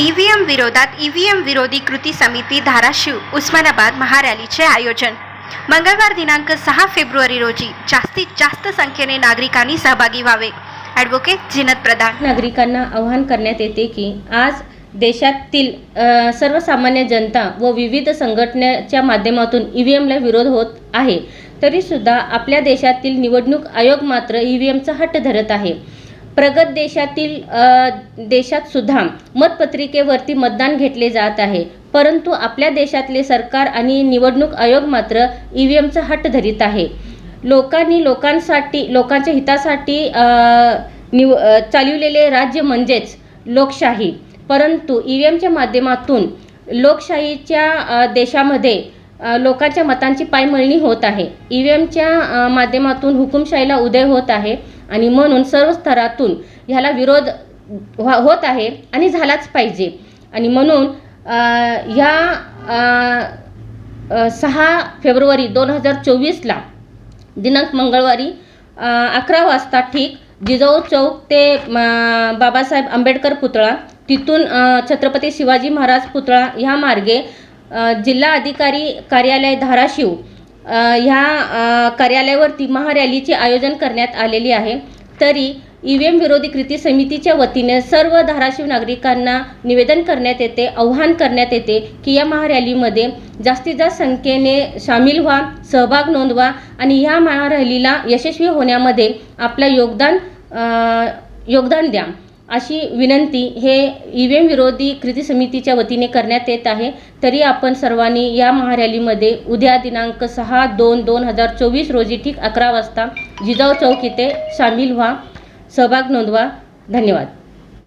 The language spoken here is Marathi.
ईव्हीएम विरोधात ईव्हीएम विरोधी कृती समिती धाराशिव उस्मानाबाद महारॅलीचे आयोजन. मंगळवार दिनांक सहा फेब्रुवारी रोजी जास्तीत जास्त संख्येने नागरिकांनी सहभागी व्हावे. ॲडव्होकेट जिनत प्रधान. नागरिकांना आवाहन करण्यात येते की आज देशातील सर्वसामान्य जनता व विविध संघटनेच्या माध्यमातून ई व्ही एमला विरोध होत आहे. तरीसुद्धा आपल्या देशातील निवडणूक आयोग मात्र ई व्ही एमचा हट्ट धरत आहे. प्रगत देशातील देशात सुद्धा मतपत्रिकेवरती मतदान घेतले जात आहे. परंतु आपल्या देशातले सरकार आणि निवडणूक आयोग मात्र ई व्ही एमचा हट्ट धरीत आहे. लोकांनी लोकांसाठी लोकांच्या हितासाठी निव चालवलेले चालविलेले राज्य म्हणजेच लोकशाही. परंतु ई व्ही एमच्या माध्यमातून लोकशाहीच्या देशामध्ये लोकांच्या मतांची पायमळणी होत आहे. ई व्ही एमच्या माध्यमातून हुकुमशाहीला उदय होत आहे आणि म्हणून सर्व स्तरातून ह्याला विरोध होत आहे आणि झालाच पाहिजे. आणि म्हणून ह्या सहा फेब्रुवारी दोन हजार चोवीसला दिनांक मंगळवारी अकरा वाजता ठीक जिजाऊ चौक ते बाबासाहेब आंबेडकर पुतळा तिथून छत्रपती शिवाजी महाराज पुतळा ह्या मार्गे जिल्हा अधिकारी कार्यालय धाराशिव ह्या कार्यालयावरती महारॅलीचे आयोजन करण्यात आलेली आहे. तरी ई व्ही एम विरोधी कृती समितीच्या वतीने सर्व धाराशिव नागरिकांना निवेदन करण्यात येते आव्हान करण्यात येते की या महारॅलीमध्ये जास्तीत जास्त संख्येने सामील व्हा सहभाग नोंदवा आणि ह्या महारॅलीला यशस्वी होण्यामध्ये आपलं योगदान योगदान द्या. अशी विनंती हे ई व्ही एम विरोधी कृती समितीच्या वतीने करण्यात येत आहे. तरी आपण सर्वांनी या महारॅलीमध्ये उद्या दिनांक सहा दोन दोन हजार चोवीस रोजी ठीक अकरा वाजता जिजाऊ चौक इथे सामील व्हा. सहभाग नोंदवा. धन्यवाद.